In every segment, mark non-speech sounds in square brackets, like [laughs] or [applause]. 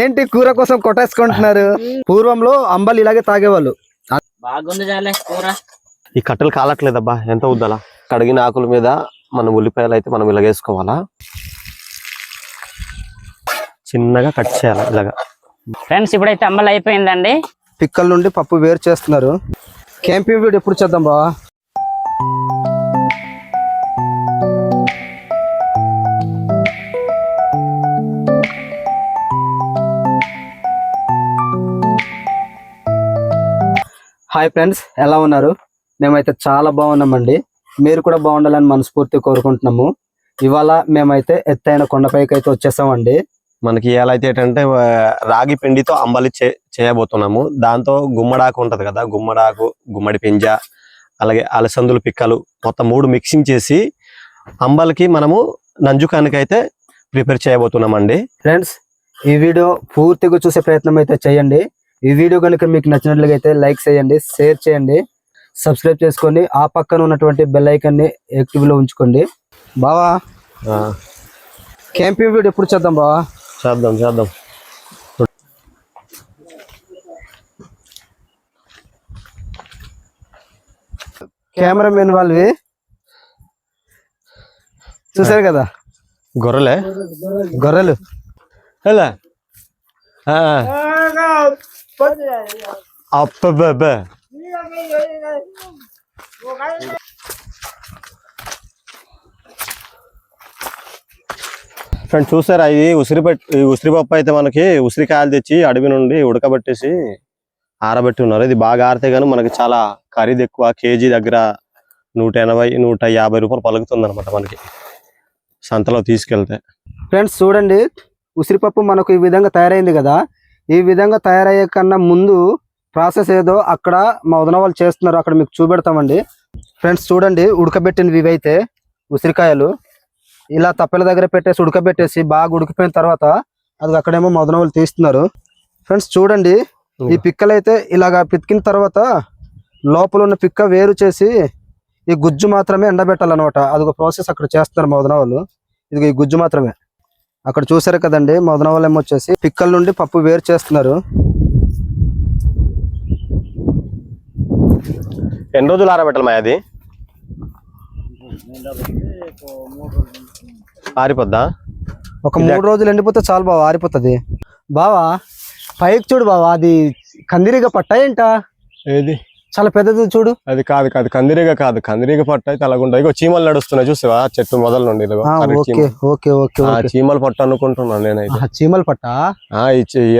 ఏంటి కూర కోసం కొట్టేసుకుంటున్నారు? పూర్వంలో అంబలు ఇలాగే తాగేవాళ్ళు. బాగుంది చాలే కూర. ఈ కట్టెలు కాలట్లేదబ్బా. ఎంత వద్దలా కడిగిన ఆకుల మీద మనం ఉల్లిపాయలు అయితే మనం ఇలా వేసుకోవాలా చిన్నగా కట్ చేయాలి ఇలాగా? ఫ్రెండ్స్ ఇప్పుడైతే అమ్మలు అయిపోయిందండి. పిక్కల నుండి పప్పు వేరు చేస్తున్నారు. క్యాంపింగ్ వీడియో ఎప్పుడు చేద్దాం బావా? హాయ్ ఫ్రెండ్స్ ఎలా ఉన్నారు? మేమైతే చాలా బాగున్నామండి. మీరు కూడా బాగుండాలని మనస్ఫూర్తి కోరుకుంటున్నాము. ఇవాళ మేమైతే ఎత్తైన కొండపైకి అయితే వచ్చేసామండి. మనకి ఎలా అయితే ఏంటంటే రాగి పిండితో అంబలి చే చేయబోతున్నాము. దాంతో గుమ్మడాకు ఉంటది కదా గుమ్మడాకు గుమ్మడి పింజ అలాగే అలసందులు పిక్కలు మొత్తం మూడు మిక్సింగ్ చేసి అంబలికి మనము నంజుకానికి అయితే ప్రిపేర్ చేయబోతున్నామండి. ఫ్రెండ్స్ ఈ వీడియో పూర్తిగా చూసే ప్రయత్నం అయితే చేయండి. ఈ వీడియో కనుక మీకు నచ్చినట్లుగా అయితే లైక్ చేయండి షేర్ చేయండి సబ్స్క్రైబ్ చేసుకోండి ఆ పక్కన ఉన్నటువంటి బెల్ ఐకాన్ని యాక్టివ్లో ఉంచుకోండి. బావా క్యాంపింగ్ వీడియో ఎప్పుడు చేద్దాం బావా? చేద్దాం చేద్దాం. కెమెరామెన్ వాళ్ళవి? చూసారు కదా? గొర్రెలే. గొర్రెలు. ఎలా? అబ్బబ్బబ్బే ఫ్రెండ్ చూసారా? ఇది ఉసిరి ఉసిరి పప్పు అయితే మనకి ఉసిరికాయలు తెచ్చి అడవి నుండి ఉడకబెట్టేసి ఆరబెట్టి ఉన్నారు. ఇది బాగా ఆరితే గానీ మనకి చాలా ఖరీదు ఎక్కువ. కేజీ దగ్గర నూట ఎనభై నూట యాభై రూపాయలు పలుకుతుంది అనమాట మనకి సంతలో తీసుకెళ్తే. ఫ్రెండ్స్ చూడండి. ఉసిరిపప్పు మనకు ఈ విధంగా తయారైంది కదా. ఈ విధంగా తయారయ్యే కన్నా ముందు ప్రాసెస్ ఏదో అక్కడ మా వదిన వాళ్ళు చేస్తున్నారు. అక్కడ మీకు చూపెడతామండి. ఫ్రెండ్స్ చూడండి. ఉడకబెట్టినవి ఇవైతే ఉసిరికాయలు. ఇలా తప్పెల దగ్గర పెట్టేసి ఉడకబెట్టేసి బాగా ఉడికిపోయిన తర్వాత అది అక్కడేమో మా వదిన వాళ్ళు తీస్తున్నారు. ఫ్రెండ్స్ చూడండి. ఈ పిక్కలు అయితే ఇలాగా పితికిన తర్వాత లోపల ఉన్న పిక్క వేరు చేసి ఈ గుజ్జు మాత్రమే ఎండబెట్టాలన్నమాట. అదొక ప్రాసెస్ అక్కడ చేస్తున్నారు మా వదిన వాళ్ళు. ఇది ఈ గుజ్జు మాత్రమే. అక్కడ చూసారు కదండి. మదన వాళ్ళు ఏమొచ్చేసి పిక్కల నుండి పప్పు వేరు చేస్తున్నారు. ఎన్ని రోజులు ఆరబెట్టాలి మా అది? ఆరిపోద్దా? ఒక మూడు రోజులు ఎండిపోతే చాలు బావ ఆరిపోతుంది. బావా పైకి చూడు బావా అది కందిరిగా పట్ట ఏంట? ఏది? చాలా పెద్దది చూడు. అది కాదు కాదు కందిరీగ కాదు. కందిరీగ పట్టు అయితే అలాగుంటాయి ఇగో చీమలు నడుస్తున్నాయి చూసావా? చెట్టు మొదల నుండి చీమల పట్టు అనుకుంటున్నాను నేనైతే. ఆ, చీమల పట్ట?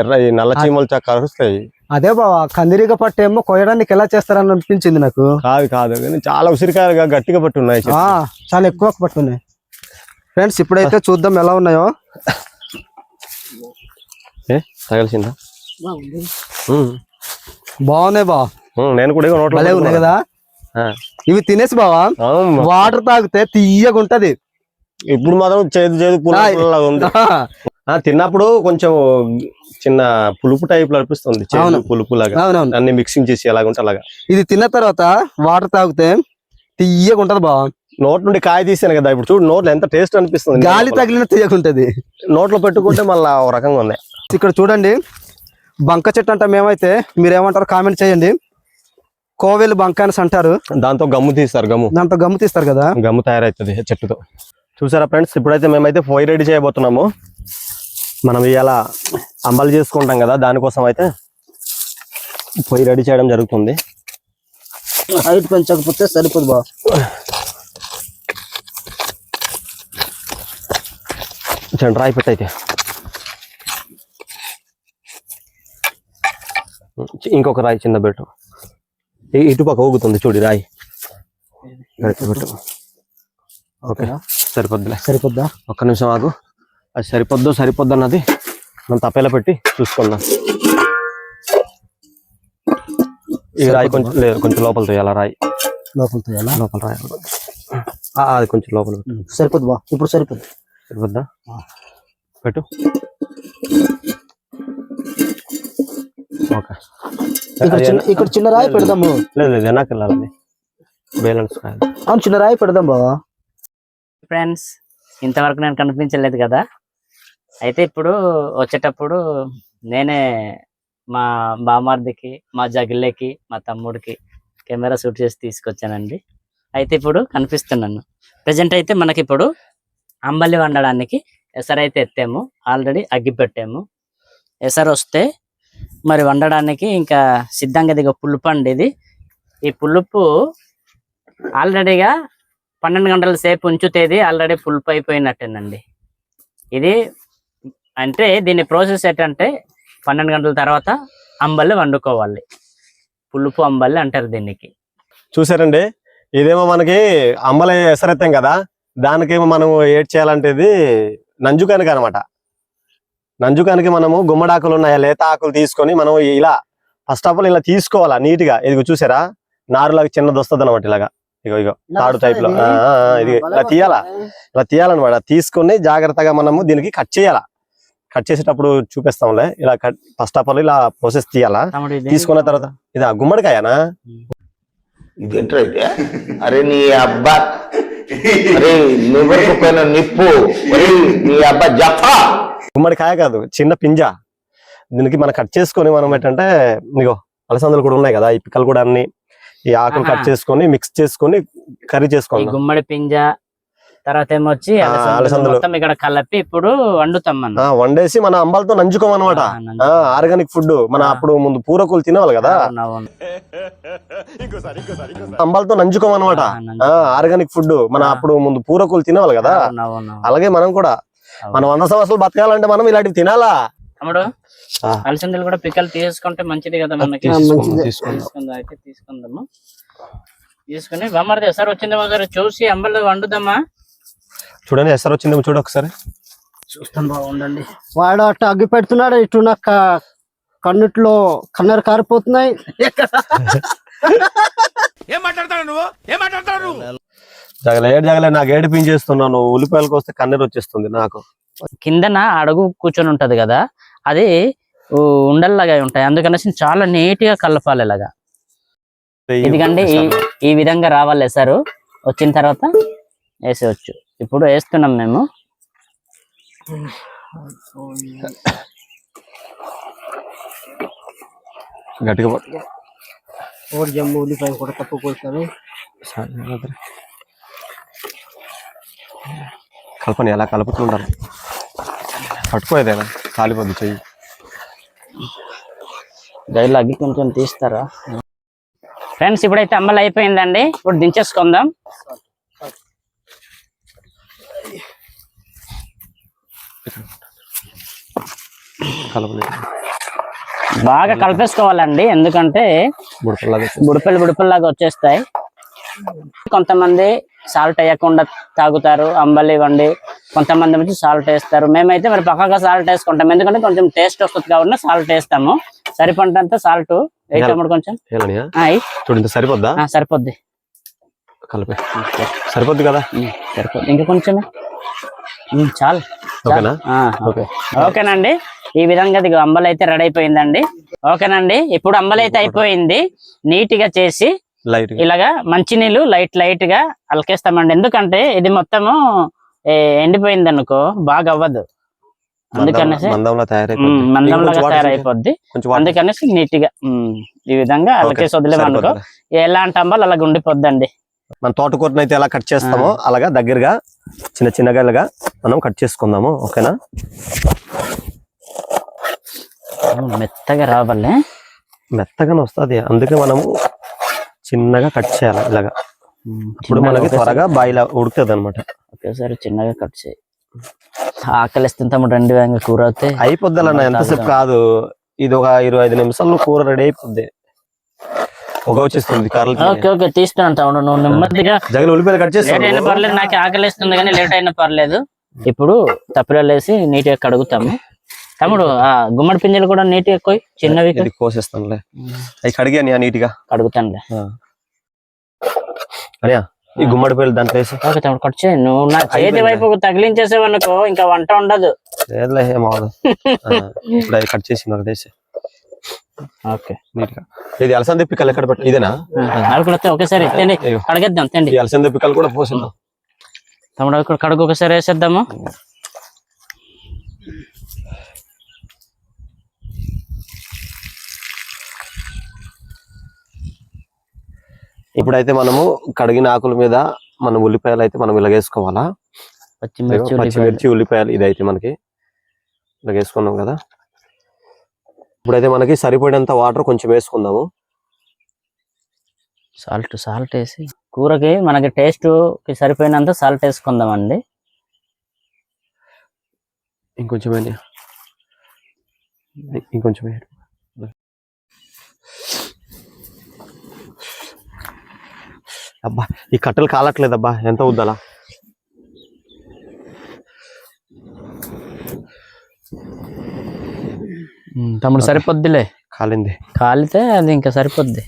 ఎర్ర ఈ నల్ల చీమలు కరుస్తాయి అదే బావా కందిరిగా పట్ట ఏమో కొయ్యడానికి ఎలా చేస్తారని అనిపించింది నాకు. కాదు కాదు. కానీ చాలా ఉసిరికాయలుగా గట్టిగా పట్టు ఉన్నాయి చెట్లు. ఆ చాలా ఎక్కువ పట్టున్నాయి ఫ్రెండ్స్ ఇప్పుడైతే చూద్దాం ఎలా ఉన్నాయో. ఏ తగలిసిందా. బాగున్నాయి బావా ఉమ్, నేను కూడా నోట్లో ఉన్నాయి కదా. ఇవి తినేసి బావా. వాటర్ తాగితే తీయగా ఉంటది. ఇప్పుడు మాత్రం చేదు చేదు. పుల్లగా ఉంది. తిన్నప్పుడు కొంచెం చిన్న పులుపు టైప్ అనిపిస్తుంది. చేదు అవును. పులుపు లాగా అన్ని మిక్సింగ్ చేసి ఎలాగుంటే అలాగా. ఇది తిన్న తర్వాత వాటర్ తాగితే తీయగా ఉంటది బావా. నోట్ నుండి కాయ తీసాను కదా ఇప్పుడు చూడు నోట్లో ఎంత టేస్ట్ అనిపిస్తుంది గాలి తగిలిన తీయకుంటది నోట్లో పెట్టుకుంటే మళ్ళీ ఒక రకంగా ఉన్నాయి. ఇక్కడ చూడండి బంక చెట్టు అంట మేమైతే మీరేమంటారు కామెంట్ చేయండి. కోవెలు బంక అనేసి అంటారు. దాంతో గమ్ము తీస్తారు గమ్ము. దాంతో గమ్ము తీస్తారు కదా? గమ్ము తయారవుతుంది చెట్టుతో. చూసారా ఫ్రెండ్స్? ఇప్పుడైతే మేమైతే పొయ్యి రెడీ చేయబోతున్నాము. మనం ఇవాళ అంబలు చేసుకుంటాం కదా దానికోసం అయితే పొయ్యి రెడీ చేయడం జరుగుతుంది. హైట్ పెంచకపోతే సరిపోదు బావ. చండి రాయి పెట్టయితే ఇంకొక రాయి చిన్న పెట్టు. ఇ- ఇటుపక్క ఊగుతుంది చూడు రాయి. ఓకే. సరిపోద్దులే. సరిపోద్దా? ఒక్క నిమిషం ఆగు. అది సరిపోద్దు సరిపోద్దు అన్నది మనం తప్పేలా పెట్టి చూసుకుందాం. ఈ రాయి కొంచెం లేదు కొంచెం లోపల తోయాల రాయి? లోపల తీయాలా? లోపల రాయి అది కొంచెం లోపల పెట్టు. సరిపోదు బా ఇప్పుడు సరిపోదు సరిపోద్దా? పెట్టు. ఓకే. ఇక్కడ చిన్న రాయి పెడదాము. లేదు లేదు వెనక్కి వెళ్ళాలి బ్యాలెన్స్ అవును చిన్న రాయి పెడదాం బావా. ఫ్రెండ్స్ ఇంతవరకు నేను కనిపించలేదు కదా. అయితే ఇప్పుడు వచ్చేటప్పుడు నేనే మా బామార్దికి మా జగిల్లెకి మా తమ్ముడికి కెమెరా షూట్ చేసి తీసుకొచ్చానండి. అయితే ఇప్పుడు కనిపిస్తున్నాను. ప్రజెంట్ అయితే మనకి ఇప్పుడు అంబలి వండడానికి ఎసరైతే ఎత్తాము. ఆల్రెడీ అగ్గి పెట్టాము ఎసరు వస్తే మరి వండడానికి ఇంకా సిద్ధంగా దిగ పులుపు అండి ఇది. ఈ పులుపు ఆల్రెడీగా పన్నెండు గంటల సేపు ఉంచుతేది ఆల్రెడీ పులుపు అయిపోయినట్టేనండి. ఇది అంటే దీని ప్రాసెస్ ఏంటంటే పన్నెండు గంటల తర్వాత అంబలి వండుకోవాలి. పులుపు అంబల్లి అంటారు దీనికి. చూసారండి? ఇదేమో మనకి అంబలి ఎసరెత్తాం కదా? దానికేమో మనం ఏడ్ చేయాలంటే ఇది నంజుకానికి అనమాట నంజుకానికి మనము గుమ్మడాకులు ఉన్నాయి? లేత ఆకులు తీసుకొని మనం ఇలా ఫస్ట్ ఆఫ్ ఆల్ ఇలా తీసుకోవాలా నీట్గా ఇది చూసారా? నారులాగా చిన్నది వస్తుంది అనమాట ఇలాగా. ఇగో ఇగో తాడు టైప్లో. ఇది? ఇలా తీయాలా? ఇలా తీయాలన్నమాట. తీసుకొని జాగ్రత్తగా మనము దీనికి కట్ చేయాలా? కట్ చేసేటప్పుడు చూపిస్తాంలే. ఇలా కట్ ఫస్ట్ ఆఫ్ ఆల్ ఇలా ప్రాసెస్ తీయాలా? తీసుకున్న తర్వాత ఇది ఆ గుమ్మడికాయనా అయితే అరే నీ అబ్బా. అరే నువ్వు నిప్పు. నీ అబ్బా జఫా. గుమ్మడికాయ కాదు చిన్న పింజ దీనికి మనం కట్ చేసుకొని మనం ఏంటంటే ఇగో అలసందలు కూడా ఉన్నాయి కదా ఈ పిక్కలు కూడా అన్ని ఈ ఆకులు. కట్ చేసుకొని మిక్స్ చేసుకొని కర్రీ చేసుకోవాలి గుమ్మడి పింజ తర్వాత ఏమొచ్చి. మొత్తం ఇక్కడ కలిపి ఇప్పుడు వండుతాం మనం వండేసి మన అంబాలతో నంచుకోమన్నమాట నంచుకో. ఆర్గానిక్ ఫుడ్ మన. అప్పుడు ముందు పూరకులు తినేవాళ్ళు కదా. అంబాలతో నంచుకోమన్నమాట నంచుకో. ఆర్గానిక్ ఫుడ్ మన. అప్పుడు ముందు పూరకులు తినేవాళ్ళు కదా. అలాగే మనం కూడా. మనం వంద సంవత్సరాలు బతకాలంటే మనం ఇలాంటివి తినాలా? తమ్ముడు ఆ. అలసందలు కూడా పిక్కలు తీసుకుంటే మంచిది కదా మనకి. తీసుకుందాం, అయితే తీసుకుందాము. తీసుకుని బొమ్మది సార్ వచ్చిందేమో సరే చూసి అంబలు వండుదామా? చూడండి ఎసరు వచ్చిందేమో చూడు ఒకసారి. చూస్తాం బాగుండండి వాడు అట్ట అగ్గి పెడుతున్నాడు ఇటు నా క- కన్నుట్లో కన్నరు కారిపోతున్నాయి. [laughs] జగలే నాకు ఏడిపించేస్తున్నాను ఉల్లిపాయలకు వస్తే కన్నీరు వచ్చేస్తుంది నాకు. కిందన అడుగు కూర్చొని ఉంటది కదా అది ఉండల్లాగా ఉంటాయి. అందుకనేసి చాలా నీట్గా కలపాలి ఇలాగా. ఇదిగండి ఈ ఈ విధంగా రావాలి సార్. వచ్చిన తర్వాత వేసేవచ్చు ఇప్పుడు వేస్తున్నాం మేము. గట్టిగా ఓడి జమ్ము ఉల్లిపాయ కూడా తక్కువ కొడుతుంది కలపని ఎలా కలుపుతుండాలి పట్టుకోదేనా కాలిపోద్ది చెయ్యి. గదిలో అగ్గి కొంచెం తీస్తారా? ఫ్రెండ్స్ ఇప్పుడైతే అమ్మలు అయిపోయిందండి. ఇప్పుడు దించేసుకుందాం. కలపని బాగా కలిపేసుకోవాలండి. ఎందుకంటే బుడపల్లాగా బుడిపెళ్ళు బుడిపెళ్ళలాగా వచ్చేస్తాయి. కొంతమంది సాల్ట్ వేయకుండా తాగుతారు అంబలి వండి కొంతమంది వచ్చి సాల్ట్ వేస్తారు. మేమైతే మరి పక్కగా సాల్ట్ వేసుకుంటాం. ఎందుకంటే కొంచెం టేస్ట్ వస్తుంది కాబట్టి సాల్ట్ వేస్తాము. సరిపడంత సాల్ట్. వేయటప్పుడు కొంచెం? ఏలనియా ఆ, ఎయ్. చూడు ఇంత సరిపోద్దా? సరిపోద్ది. కలిపే. సరిపోద్ది కదా? సరిపోద్ది. ఇంకా కొంచెం ఉమ్, చాలు. ఓకేనా? ఓకే. ఓకేనండి. ఈ విధంగా ఇది అంబలి అయితే రెడీ అయిపోయిందండి. ఓకేనండి. ఇప్పుడు అంబలి అయితే అయిపోయింది. నీట్గా చేసి లైట్ ఇలాగా మంచినీళ్ళు లైట్ లైట్గా అలకేస్తామండి. ఎందుకంటే ఇది మొత్తము ఎండిపోయింది అనుకో బాగా అవ్వదు. అందుకనేసి మందంలో తయారైపోద్ది. అందుకనేసి నీట్గా ఈ విధంగా అలకేసి వదిలేమనుకో. ఎలాంటి అంబాలు అలాగ ఉండిపోద్దండి. మన తోటకూరని అయితే ఎలా కట్ చేస్తామో అలాగా దగ్గరగా చిన్న చిన్నగా ఇలాగా మనం కట్ చేసుకుందాము. ఓకేనా? మెత్తగా రావాలి. మెత్తగానే వస్తుంది. అందుకే మనము చిన్నగా కట్ చేయాలి ఇలాగా. ఇప్పుడు మనకి త్వరగా బాయిలా ఉడుకుతుంది అనమాట ఒకేసారి చిన్నగా కట్ చేయి. ఆకలిస్తుంది తమ్ముడు రెండు వేగంగా కూర అయితే అయిపోద్ది అన్న ఎంతసేపు కాదు. ఇది ఒక ఇరవై ఐదు నిమిషాల్లో కూర రెడీ అయిపోద్ది. ఒక వచ్చేస్తుంది ఓకే ఓకే తమ్ముడు నువ్వు నెమ్మదిగా జగన్ ఉల్లిపాయలు కట్ లేట్ అయినా పర్లేదు నాకు ఆకలిస్తుంది కానీ లేట్ అయినా పర్లేదు. ఇప్పుడు తప్పిలో వేసి నీట్గా కడుగుతాము. తమ్ముడు ఆ గుమ్మడి పింజలు కూడా నీట్ కొయ్యి చిన్నవి ఇది కోసేస్తానులే? అవి కడిగాను నీట్గా కడుగుతానులే అనియా ఈ గుమ్మడి పేలు దాంట్లో వేసి. ఓకే తమ్ముడు కట్ చేయి. నువ్వు నా చేతి. వైపు తగిలించేసేవనుకో ఇంకా వంట ఉండదు. లేదులే ఏమవదు [laughs] ఇప్పుడు కట్ చేసి వేసి. ఓకే. నీట్గా ఇది అలసంద పిక్కలు ఎక్కడ పెట్టు ఇదేనా? అవి కూడా తే- ఒకేసారి తిండి. కడగేద్దాం తిండి అలసంద పిక్కలు కూడా పోసిందాం తమ్ముడు అవి కూడా కడుగు ఒకసారి వేసేద్దాము. ఇప్పుడైతే మనము కడిగిన ఆకుల మీద మన ఉల్లిపాయలు అయితే మనం ఇలా వేసుకోవాలా పచ్చిమిర్చి ఉల్లిపాయలు. పచ్చిమిర్చి ఉల్లిపాయలు ఇదైతే మనకి ఇలా వేసుకున్నాం కదా. ఇప్పుడైతే మనకి సరిపడేంత వాటర్ కొంచెం వేసుకుందాము. సాల్ట్ సాల్ట్ వేసి. కూరకి మనకి టేస్ట్కి సరిపోయినంత సాల్ట్ వేసుకుందామండి. ఇంకొంచెం. ఇంకొంచెం అబ్బా ఈ కట్టెలు కాలట్లేదబ్బా ఎంత అవుద్దలా? ఉమ్, తమ్ముడు సరిపోద్దిలే. కాలింది. కాలితే అది ఇంకా సరిపోద్ది.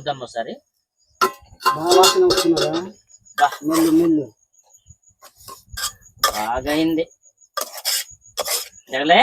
చూద్దాం ఒకసారి. బాగా అయింది జగలే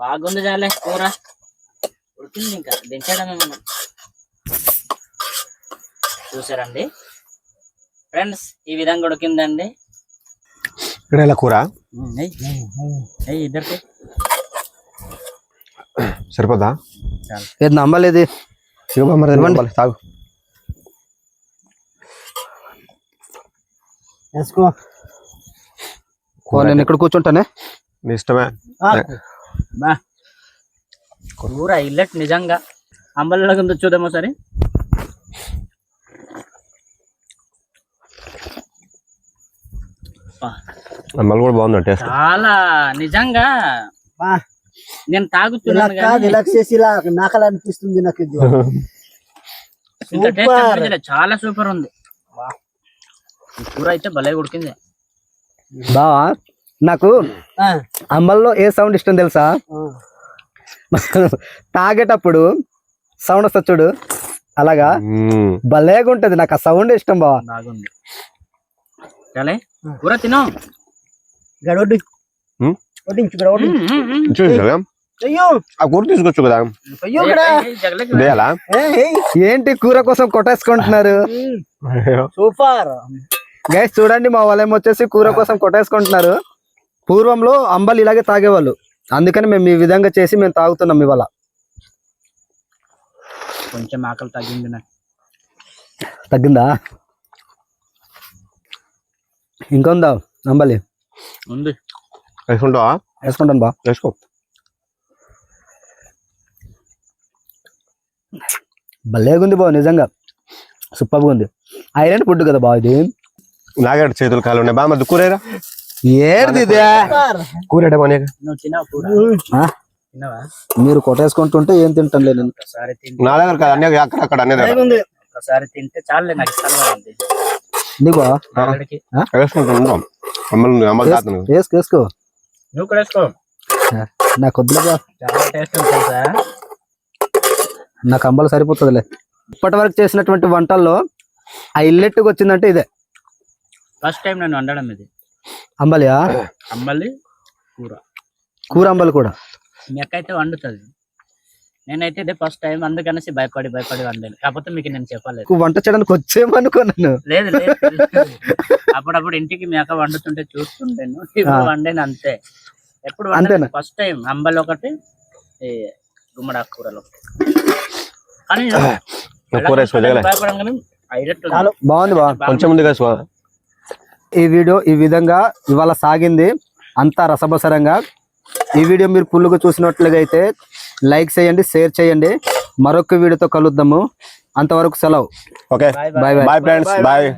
బాగుంది జాలే కూర. ఉడికింది ఇంకా దించడమే మనం. చూసారండి? ఫ్రెండ్స్ ఈ విధంగా ఉడికిందండి. ఇక్కడ ఇలా కూర? ఏయ్ ఇద్దరికి. సరిపోదా? ఏది నమ్మలేదు? తాగు. వేసుకో. నేను ఇక్కడ కూర్చుంటానే? నీ ఇష్టమే. బా. కూర ఇల్లట్ నిజంగా. అంబలిలో ఉందో చూద్దామో సరే అమ్మలు కూడా బాగుంది టేస్ట్. చాలా నిజంగా. నేను తాగుతున్నాను కానీ చేసి ఇలా నాకలు అనిపిస్తుంది నాకు ఇది. ఇంత టేస్ట్ అనిపించలే. చాలా సూపర్ ఉంది. ఈ కూర అయితే భలే ఉడికింది. బావా నాకు అమ్మల్లో ఏ సౌండ్ ఇష్టం తెలుసా? తాగేటప్పుడు సౌండ్ వస్తుంది చూడు. అలాగా? మ్మ్. భలేగా ఉంటది నాకు ఆ సౌండ్ ఇష్టం బావా. బాగుంది. చాలే కూర తిను. ఉమ్. కదా. ఆ కూర తీసుకొచ్చు ఏంటి కూర కోసం కొట్టేసుకుంటున్నారు? గైస్ చూడండి మా వాళ్ళు వచ్చేసి కూర కోసం కొట్టేసుకుంటున్నారు. పూర్వంలో అంబలు ఇలాగే తాగేవాళ్ళు. అందుకని మేము ఈ విధంగా చేసి మేము తాగుతున్నాం ఇవాళ. కొంచెం ఆకలి తగ్గింది తగ్గిందా? ఇంకా ఉందా అంబలి? ఉంది. వేసుకుంటావా? వేసుకుంటాను బా. వేసుకో. భలేగుంది బా నిజంగా. సూపర్గా ఉంది. ఐరన్ ఫుడ్ కదా బా ఇది? నాగడి చేతులు కాలు ఉన్నాయి. బాగా మరి కూరేరా? ఏది కూరేట మీరు కొట్టేసుకుంటుంటే ఏం తింటాను తింటే నా దగ్గర కాదు అన్నీ అక్కడక్కడ అన్నీ ఒకసారి తింటే చాలే నాకు నీకు? వేసుకుంటాం వేసుకో. నువ్వు కూడా వేసుకో. నాకు వద్దులేగా చాలా టేస్ట్ అంబలు సరిపోతుందిలే. ఇప్పటి వరకు చేసినటువంటి వంటల్లో ఆ ఇల్లెట్టుకు వచ్చిందంటే ఇదే. ఫస్ట్ టైం నేను వండడం ఇది. అంబలియా? అమ్మల్ని కూర. కూర అంబలి కూడా. మీ అక్క అయితే వండుతుంది. నేనైతే ఇదే ఫస్ట్ టైం అందుకనేసి భయపడి భయపడి వండాను. కాకపోతే మీకు నేను చెప్పలేదు. వంట చేయడానికి వచ్చేమనుకున్నాను లేదు లేదు. అప్పుడప్పుడు ఇంటికి మీ అక్క వండుతుంటే చూస్తుంటాను. ఇప్పుడు. వండాను అంతే. ఎప్పుడు? ఫస్ట్ టైం అంబలి ఒకటి ఈ గుమ్మడాకు కూరలు. కానీ. బాగుంది కొంచెం ఈ వీడియో ఈ విధంగా ఇవాళ సాగింది. అంతా రసబసరంగా ఈ వీడియో మీరు ఫుల్గా చూసినట్లుగా అయితే లైక్ చేయండి షేర్ చేయండి. మరొక వీడియోతో కలుద్దాము. అంతవరకు సెలవు. Okay bye bye friends bye